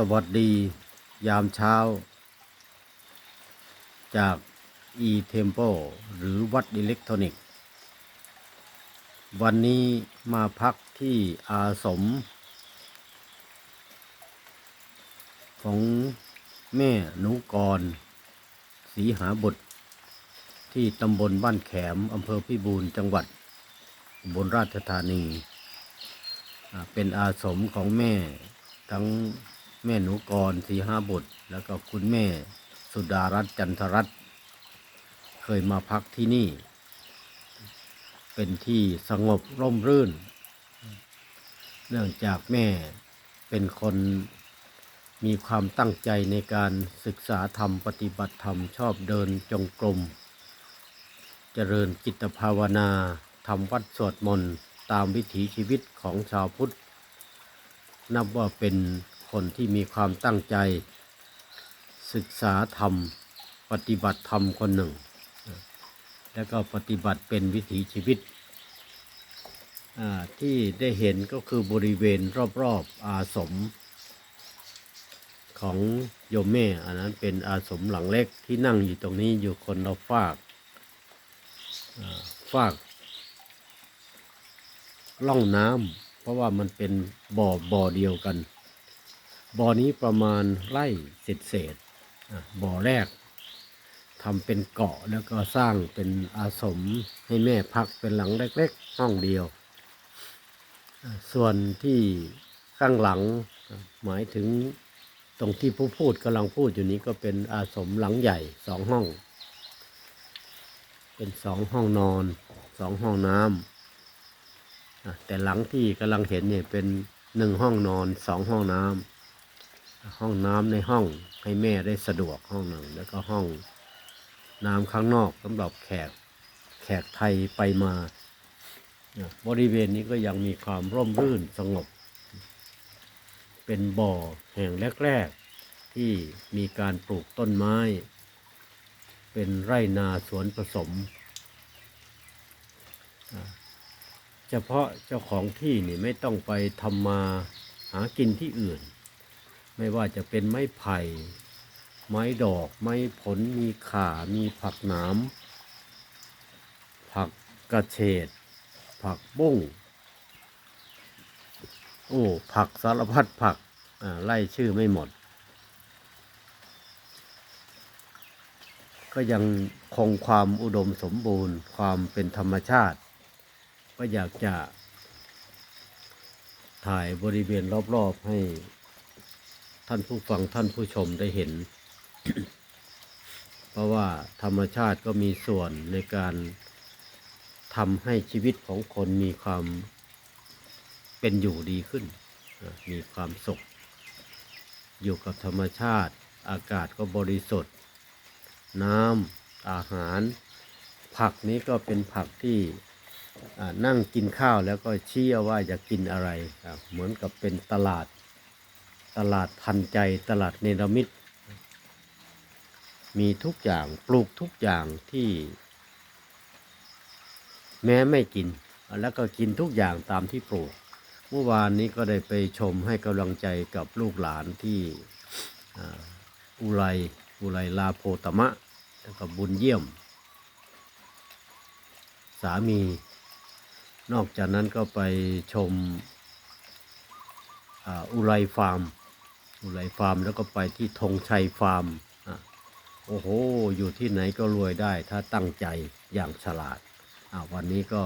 สวัสดียามเช้า จาก e-tempo หรือวัดอิเล็กทรอนิกส์ วันนี้มาพักที่อาสม ของแม่หนูกรศีหาบุตรที่ตำบลบ้านแขมอำเภอพิบูรณ์จังหวัดบลราชธานี เป็นอาสมของแม่ทั้ง แม่หนูกรศรีห้าบุตรแล้วก็คุณแม่สุดารัตน์จันทรัตน์เคยมาพักที่นี่ เป็นที่สงบร่มรื่น เนื่องจากแม่เป็นคนมีความตั้งใจในการศึกษาธรรมปฏิบัติธรรมชอบเดินจงกรม เจริญจิตภาวนาทำวัดสวดมนต์ตามวิถีชีวิตของชาวพุทธ นับว่าเป็น คนที่มีความตั้งใจ ศึกษาธรรม ปฏิบัติธรรมคนหนึ่ง แล้วก็ปฏิบัติเป็นวิถีชีวิต ที่ได้เห็นก็คือบริเวณรอบๆอาสม ของโยมแม่ อันนั้นเป็นอาสมหลังเล็กที่นั่งอยู่ตรงนี้อยู่คนละฝากอ่าฝากล่องน้ำเพราะว่ามันเป็นบ่อบ่อเดียวกัน บ่อนี้ประมาณไร่เศษเศษๆอะบ่อแรกทำเป็นเกาะแล้วก็สร้างเป็นอาสมให้แม่พักเป็นหลังเล็กๆ ห้องเดียว ส่วนที่ข้างหลังหมายถึงตรงที่ผู้พูดกำลังพูดอยู่นี้ก็เป็นอาสมหลังใหญ่สองห้อง เป็นสองห้องนอนสองห้องน้ำแต่หลังที่กำลังเห็นเนี่ยเป็นหนึ่งห้องนอนสองห้องน้ำ ห้องน้ำในห้องให้แม่ได้สะดวกห้องหนึ่ง แล้วก็ห้องน้ำข้างนอกสำหรับแขกแขกไทยไปมา บริเวณนี้ก็ยังมีความร่มรื่นสงบ เป็นบ่อแห่งแรก ๆ ที่มีการปลูกต้นไม้ เป็นไร่นาสวนผสม เฉพาะเจ้าของที่นี่ไม่ต้องไปทำมาหากินที่อื่น ไม่ว่าจะเป็นไม้ไผ่ ไม้ดอก ไม้ผล มีข่า มีผักหนามผักกระเฉด ผักบุ้ง โอ้ ผักสารพัดผัก อ่า ไล่ชื่อไม่หมด ก็ยังคงความอุดมสมบูรณ์ ความเป็นธรรมชาติ ก็อยากจะถ่ายบริเวณรอบๆให้ ท่านผู้ฟังท่านผู้ชมได้เห็น เพราะว่าธรรมชาติก็มีส่วนในการทำให้ชีวิตของคนมีความเป็นอยู่ดีขึ้น มีความสุข อยู่กับธรรมชาติ อากาศก็บริสุทธิ์ น้ำอาหาร ผักนี้ก็เป็นผักที่นั่งกินข้าวแล้วก็เชี่ยว่าจะกินอะไร เหมือนกับเป็นตลาด ตลาดทันใจตลาดเนรมิต มีทุกอย่างปลูกทุกอย่างที่ แม้ไม่กิน แล้วก็กินทุกอย่างตามที่ปลูก เมื่อวานนี้ก็ได้ไปชมให้กำลังใจกับลูกหลานที่อุไรอุไรลาโพตมะแล้วก็บุญเยี่ยม สามี นอกจากนั้นก็ไปชมอุไรฟาร์ม อุไรฟาร์มแล้วก็ไปที่ธงชัยฟาร์มโอ้โห อยู่ที่ไหนก็รวยได้ถ้าตั้งใจอย่างฉลาดวันนี้ก็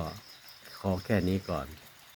ขอแค่นี้ก่อน